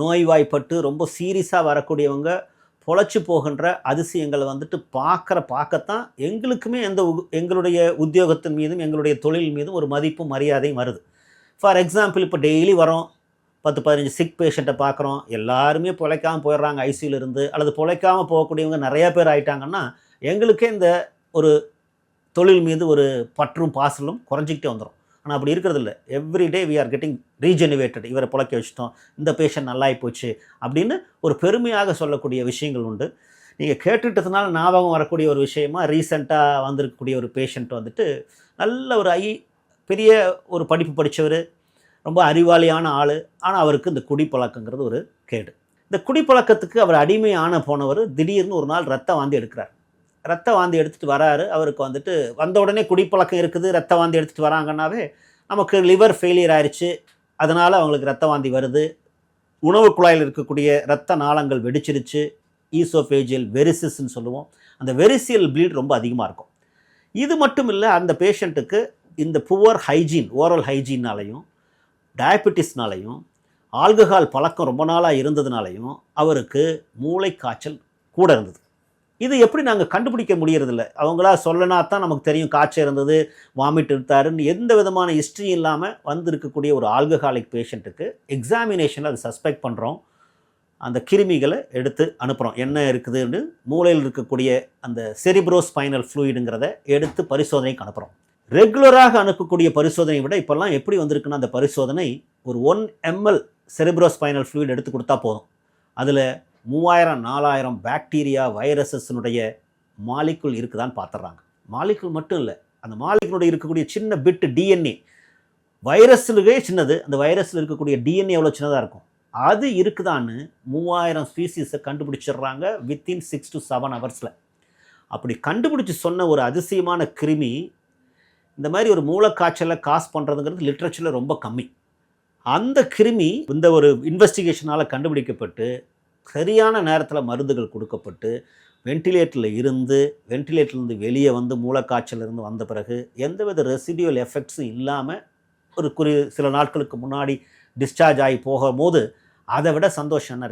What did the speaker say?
நோய்வாய்ப்பட்டு ரொம்ப சீரியஸாக வரக்கூடியவங்க பொழைச்சி போகின்ற அதிசயங்களை வந்துட்டு பார்க்குற பார்க்கத்தான் எங்களுக்குமே எந்த எங்களுடைய உத்தியோகத்தின் மீதும் எங்களுடைய தொழில் மீதும் ஒரு மதிப்பும் மரியாதையும் வருது. ஃபார் எக்ஸாம்பிள் இப்போ டெய்லி வரோம். பத்து பதினஞ்சு சிக் பேஷண்ட்டை பார்க்குறோம். எல்லாருமே பிழைக்காமல் போயிடுறாங்க ஐசியூலேருந்து அல்லது பிழைக்காமல் போகக்கூடியவங்க நிறையா பேர் ஆயிட்டாங்கன்னா எங்களுக்கே இந்த ஒரு தொழில் மீது ஒரு பற்றும் பாசலும் குறைஞ்சிக்கிட்டே வந்துடும் ஆனால் அப்படி இருக்கிறது இல்லை everyday we are getting rejuvenated இவரை புழக்க வச்சுட்டோம். இந்த பேஷண்ட் நல்லாயி போச்சு அப்படின்னு ஒரு பெருமையாக சொல்லக்கூடிய விஷயங்கள் உண்டு. நீங்கள் கேட்டுட்டதுனால ஞாபகம் வரக்கூடிய ஒரு விஷயமா ரீசெண்டாக வந்திருக்கக்கூடிய ஒரு பேஷண்ட் வந்துட்டு நல்ல ஒரு ஐ பெரிய ஒரு படிப்பு படித்தவர் ரொம்ப அறிவாளியான ஆள். ஆனால் அவருக்கு இந்த குடிப்பழக்கங்கிறது ஒரு கேடு. இந்த குடிப்பழக்கத்துக்கு அவர் அடிமையான போனவர் திடீர்னு ஒரு நாள் ரத்தம் வாந்தி எடுக்கிறார். ரத்த வாந்தி எடுத்துகிட்டு வராரு. அவருக்கு வந்துட்டு வந்த உடனே குடிப்பழக்கம் இருக்குது. ரத்த வாந்தி எடுத்துகிட்டு வராங்கன்னாவே நமக்கு லிவர் ஃபெயிலியர் ஆயிடுச்சு அதனால் அவங்களுக்கு ரத்த வாந்தி வருது. உணவு குழாயில் இருக்கக்கூடிய ரத்த நாளங்கள் வெடிச்சிருச்சு. ஈசோஃபேஜியல் வெரிசிஸ்ன்னு சொல்லுவோம். அந்த வெரிசியல் ப்ளீட் ரொம்ப அதிகமாக இருக்கும். இது மட்டும் இல்லை அந்த பேஷண்ட்டுக்கு இந்த புவர் ஹைஜீன் ஓரல் ஹைஜீன்னாலையும் டயபெட்டிஸ்னாலையும் ஆல்கஹால் பழக்கம் ரொம்ப நாளாக இருந்ததுனாலையும் அவருக்கு மூளை காய்ச்சல் கூட இருந்தது. இது எப்படி நாங்கள் கண்டுபிடிக்க முடியறதில்ல? அவங்களா சொல்லனா தான் நமக்கு தெரியும் காய்ச்சல் இருந்தது வாமிட் எடுத்தாருன்னு. எந்த விதமான ஹிஸ்ட்ரி இல்லாமல் வந்திருக்கக்கூடிய ஒரு ஆல்கஹாலிக் பேஷண்ட்டுக்கு எக்ஸாமினேஷனில் அதை சஸ்பெக்ட் பண்ணுறோம் அந்த கிருமிகளை எடுத்து அனுப்புகிறோம் என்ன இருக்குதுன்னு மூளையில் இருக்கக்கூடிய அந்த செரிப்ரோஸ்பைனல் ஃப்ளூயிடுங்கிறத எடுத்து பரிசோதனைக்கு அனுப்புகிறோம் ரெகுலராக அனுப்பக்கூடிய பரிசோதனையை விட இப்போல்லாம் எப்படி வந்திருக்குன்னா அந்த பரிசோதனை ஒரு ஒன் எம்எல் செரிப்ரோஸ்பைனல் ஃப்ளூயிட் எடுத்து கொடுத்தா போதும். அதில் மூவாயிரம் நாலாயிரம் பாக்டீரியா வைரஸஸ்னுடைய மாலிக்குள் இருக்குதான்னு பார்த்துட்றாங்க மாலிக்குள் மட்டும் இல்லை அந்த மாலிக்குனுடைய இருக்கக்கூடிய சின்ன பிட்டு டிஎன்ஏ வைரஸ்லுக்கே சின்னது அந்த வைரஸில் இருக்கக்கூடிய டிஎன்ஏ எவ்வளோ சின்னதாக இருக்கும்? அது இருக்குதான்னு மூவாயிரம் ஸ்பீசிஸை கண்டுபிடிச்சிடுறாங்க வித்தின் சிக்ஸ் டு செவன் ஹவர்ஸில் அப்படி கண்டுபிடிச்சி சொன்ன ஒரு அதிசயமான கிருமி இந்த மாதிரி ஒரு மூளைக்காய்ச்சலை காஸ் பண்ணுறதுங்கிறது லிட்ரேச்சரில் ரொம்ப கம்மி. அந்த கிருமி இந்த ஒரு இன்வெஸ்டிகேஷனால் கண்டுபிடிக்கப்பட்டு சரியான நேரத்தில் மருந்துகள் கொடுக்கப்பட்டு வென்டிலேட்டரில் இருந்து வென்டிலேட்டர்லேருந்து வெளியே வந்து மூளைக்காய்ச்சலிருந்து வந்த பிறகு எந்தவித ரெசிடியூல் எஃபெக்ட்ஸும் இல்லாமல் ஒரு குறி சில நாட்களுக்கு முன்னாடி டிஸ்சார்ஜ் ஆகி போகும்போது அதை விட சந்தோஷம் என்ன